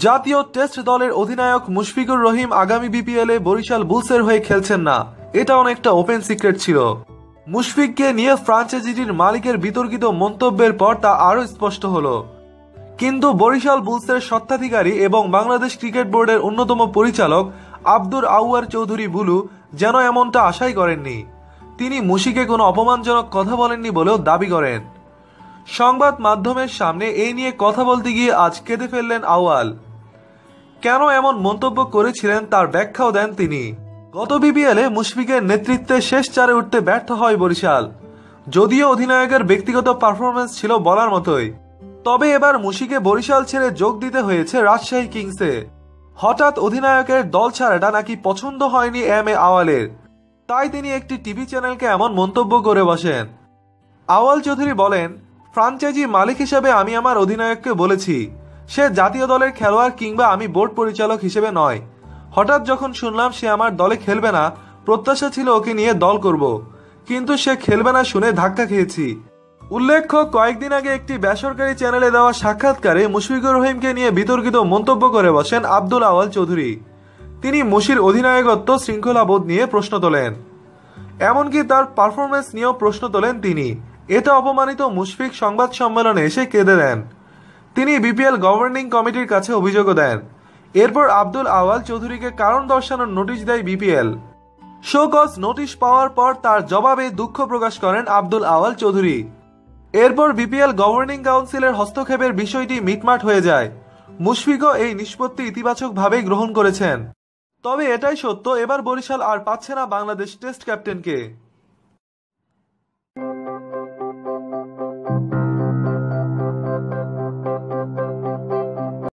জাতীয় টেস্ট দলের অধিনায়ক মুশফিকুর রহিম আগামী বিপিএলে বরিশাল বুলসের হয়ে খেলছেন না। এটা অনেকটা ওপেন সিক্রেট ছিল। মুশফিককে নিয়ে ফ্রাঞ্চাইজিটির মালিকের বিতর্কিত মন্তব্যের পর তা আরও স্পষ্ট হলো। কিন্তু বরিশাল বুলসের স্বত্বাধিকারী এবং বাংলাদেশ ক্রিকেট বোর্ডের অন্যতম পরিচালক আব্দুর আউয়ার চৌধুরী বুলু যেন এমনটা আশাই করেননি। তিনি মুশিকে কোনো অপমানজনক কথা বলেননি বলেও দাবি করেন। সংবাদ মাধ্যমের সামনে এই নিয়ে কথা বলতে গিয়ে আজ কেঁদে ফেললেন আউয়াল। কেন এমন মন্তব্য করেছিলেন তার ব্যাখ্যাও দেন তিনি। গত বিপিএলে মুশফিকের নেতৃত্বে শেষ চারে উঠতে ব্যর্থ হয় বরিশাল। যদিও অধিনায়কের ব্যক্তিগত পারফরমেন্স ছিল বলার মতোই। তবে এবার মুশিকে বরিশাল ছেড়ে যোগ দিতে হয়েছে রাজশাহী কিংসে। হঠাৎ অধিনায়কের দল ছাড়াটা নাকি পছন্দ হয়নি এম এ আওয়ালের। তাই তিনি একটি টিভি চ্যানেলকে এমন মন্তব্য করে বসেন। আওয়াল চৌধুরী বলেন, ফ্রাঞ্চাইজি মালিক হিসেবে আমি আমার অধিনায়ককে বলেছি। সে জাতীয় দলের খেলোয়াড় কিংবা আমি বোর্ড পরিচালক হিসেবে নয়। হঠাৎ যখন শুনলাম সে আমার দলে খেলবে না, প্রত্যাশা ছিল ওকে নিয়ে দল করব। কিন্তু সে খেলবে না শুনে ধাক্কা খেয়েছি। উল্লেখ্য, কয়েকদিন আগে একটি বেসরকারি চ্যানেলে দেওয়া সাক্ষাৎকারে মুশফিকুর রহিমকে নিয়ে বিতর্কিত মন্তব্য করে বসেন আব্দুল আওয়াল চৌধুরী। তিনি মুশির অধিনায়কত্ব শৃঙ্খলাবোধ নিয়ে প্রশ্ন তোলেন। এমনকি তার পারফরমেন্স নিয়েও প্রশ্ন তোলেন তিনি। এতে অপমানিত মুশফিক সংবাদ সম্মেলনে এসে কেঁদে দেন। তিনি বিপিএল গভর্নিং কমিটির কাছে অভিযোগও দেন। এরপর আব্দুল আওয়াল চৌধুরীকে কারণ দর্শানোর নোটিশ দেয় বিপিএল। শোকজ নোটিশ পাওয়ার পর তার জবাবে দুঃখ প্রকাশ করেন আব্দুল আওয়াল চৌধুরী। এরপর বিপিএল গভর্নিং কাউন্সিলের হস্তক্ষেপের বিষয়টি মিটমাট হয়ে যায়। মুশফিকও এই নিষ্পত্তি ইতিবাচকভাবেই গ্রহণ করেছেন। তবে এটাই সত্য, এবার বরিশাল আর পাচ্ছে না বাংলাদেশ টেস্ট ক্যাপ্টেনকে